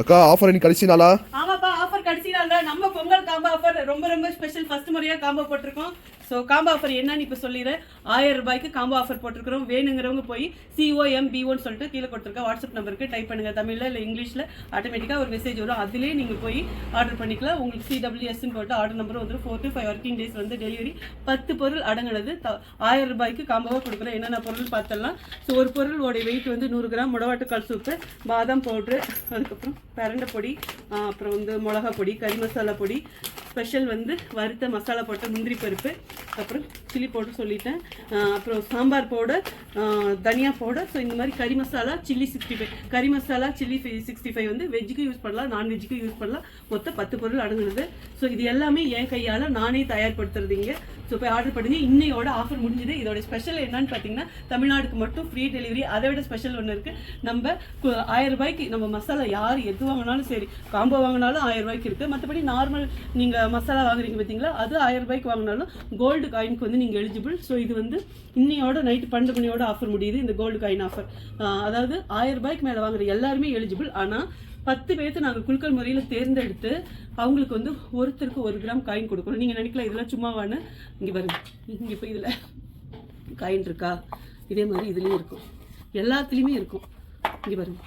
அக்கா ஆஃபர் இன்னைக்கு கடைசி நாளா? ஆமாப்பா ஆஃபர் கடைசி நாள் தான் நம்ம பொங்கல் காம்போ ஆஃபர் ரொம்ப ரொம்ப ஸ்பெஷல் ஃபர்ஸ்ட் முறையா காம்போ போட்டிருக்கோம். ஸோ காம்போ ஆஃபர் என்னன்னு இப்போ சொல்லிடுறேன் ஆயிரம் ரூபாய்க்கு காம்போ ஆஃபர் போட்டிருக்கிறோம். வேணுங்கிறவங்க போய் சிஓஎம் பிஓன்னு சொல்லிட்டு கீழே கொடுத்துருக்க வாட்ஸ்அப் நம்பருக்கு டைப் பண்ணுங்கள் தமிழில் இல்லை இங்கிலீஷில் ஆட்டோமேட்டிக்காக ஒரு மெசேஜ் வரும். அதுலேயே நீங்கள் போய் ஆர்டர் பண்ணிக்கலாம். உங்களுக்கு சிடபிள்யூஎஸ்ன்னு போட்டு ஆர்டர் நம்பர் வந்துடும் four to five working days வந்து டெலிவரி பத்து பொருள் அடங்கினது. த- ஆயிரம் ரூபாய்க்கு காம்போவாக கொடுக்குறோம் என்னென்ன பொருள் பார்த்தலாம் ஸோ ஒரு பொருளோட வெயிட் வந்து நூறு கிராம். முடவாட்டுக்கால் சூப்பு பாதாம் பவுட்ரு அதுக்கப்புறம் பரண்டை பொடி அப்புறம் வந்து மிளகா பொடி கறி மசாலா பொடி ஸ்பெஷல் வந்து வறுத்த மசாலா போட்ட முந்திரி பருப்பு அப்புறம் சில்லி பவுடர் சொல்லிட்டேன். அப்புறம் சாம்பார் பவுடர் தனியா பவுடர். ஸோ இந்த மாதிரி கறி மசாலா சில்லி சிக்ஸ்டி ஃபைவ் கறி மசாலா சில்லி சிக்ஸ்டி ஃபைவ் வந்து வெஜ்ஜுக்கு யூஸ் பண்ணலாம் நான்வெஜ்ஜுக்கு யூஸ் பண்ணலாம். மொத்தம் பத்து பொருள் அடங்குனது. ஸோ இது எல்லாமே என் கையால் நானே தயார்படுத்துறதுங்க ஸோ போய் ஆர்டர் பண்ணுங்க. இன்னையோட ஆஃபர் முடிஞ்சது. இதோட ஸ்பெஷல் என்னன்னு பார்த்தீங்கன்னா தமிழ்நாடுக்கு மட்டும் ஃப்ரீ டெலிவரி அதை விட ஸ்பெஷல் ஒன்று இருக்குது நம்ம ஆயிரம் ரூபாய்க்கு நம்ம மசாலா யார் எது வாங்கினாலும் சரி காம்போ வாங்கினாலும் ஆயிரம் ரூபாய்க்கு இருக்குது மற்றபடி நார்மல் நீங்கள் மசாலா வாங்குறீங்க பார்த்தீங்களா அது ஆயிரம் ரூபாய்க்கு வாங்கினாலும் கோல்டு காயினுக்கு வந்து நீங்க எலிஜிபிள் ஸோ இது வந்து இன்னையோட நைட்டு பன்னெண்டு மணியோட ஆஃபர் முடியுது. இந்த கோல்டு காயின் ஆஃபர் அதாவது ஆயிரம் ரூபாய்க்கு மேலே வாங்குற எல்லாருமே எலிஜிபிள் ஆனால் பத்து பேர்த்து நாங்கள் குலுக்கல் முறையில் தேர்ந்தெடுத்து அவங்களுக்கு வந்து ஒருத்தருக்கு ஒரு கிராம் காயின் கொடுக்குறோம் நீங்கள் நினைக்கலாம் இதெல்லாம் சும்மாவான்னு? இங்கே பாருங்க. இங்கே இப்போ இதில் காயின் இருக்கா? இதே மாதிரி இதுலேயும் இருக்கும். எல்லாத்துலேயுமே இருக்கும். இங்கே பாருங்க.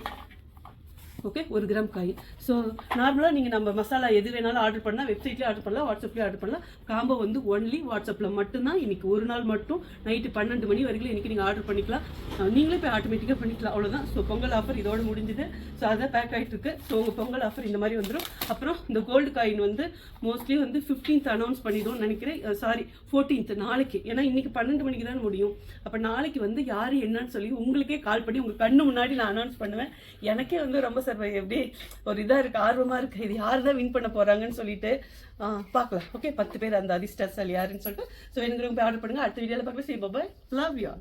ஓகே ஒரு கிராம் காய். ஸோ நார்மலாக நீங்கள் நம்ம மசாலா எது வேணாலும் ஆர்டர் பண்ணால் வெப்சைட்லேயே ஆர்டர் பண்ணலாம் வாட்ஸ்அப்லேயே ஆர்டர் பண்ணலாம். காம்போ வந்து ஒன்லி வாட்ஸ்அப்பில் மட்டும்தான் இன்றைக்கி ஒரு நாள் மட்டும். நைட்டு பன்னெண்டு மணி வரைக்கும் இன்றைக்கி நீங்கள் ஆர்டர் பண்ணிக்கலாம். நீங்களே போய் ஆட்டோமேட்டிக்காக பண்ணிக்கலாம். அவ்வளோதான் ஸோ பொங்கல் ஆஃபர் இதோட முடிஞ்சுது. ஸோ அதை பேக் ஆகிட்டு இருக்கு. ஸோ உங்கள் பொங்கல் ஆஃபர் இந்த மாதிரி வந்துடும் அப்புறம் இந்த கோல்டு காயின் வந்து மோஸ்ட்லி வந்து ஃபிஃப்டீன்த் அனௌன்ஸ் பண்ணிடுவோம்னு நினைக்கிறேன். சாரி ஃபோர்டீன்த் நாளைக்கு. ஏன்னா இன்னைக்கு பன்னெண்டு மணிக்கு தான் முடியும். அப்போ நாளைக்கு வந்து யார் என்னன்னு சொல்லி உங்களுக்கே கால் பண்ணி உங்கள் கண்ணு முன்னாடி நான் அனௌன்ஸ் பண்ணுவேன். எனக்கே வந்து ரொம்ப சர்வை எப்படி ஒரு இதாக இருக்குது ஆர்வமாக இருக்குது இது யார் தான் வின் பண்ண போகிறாங்கன்னு சொல்லிட்டு பார்க்கலாம். ஓகே பத்து பேர் அந்த அதிர்ஷ்டசாலி யாருன்னு சொல்லிட்டு. ஸோ வேணுங்கிறவங்க போய் ஆர்டர் பண்ணுங்க. அடுத்த வீடியோவில் பார்க்கலாம் சரி பாய் லவ் யூ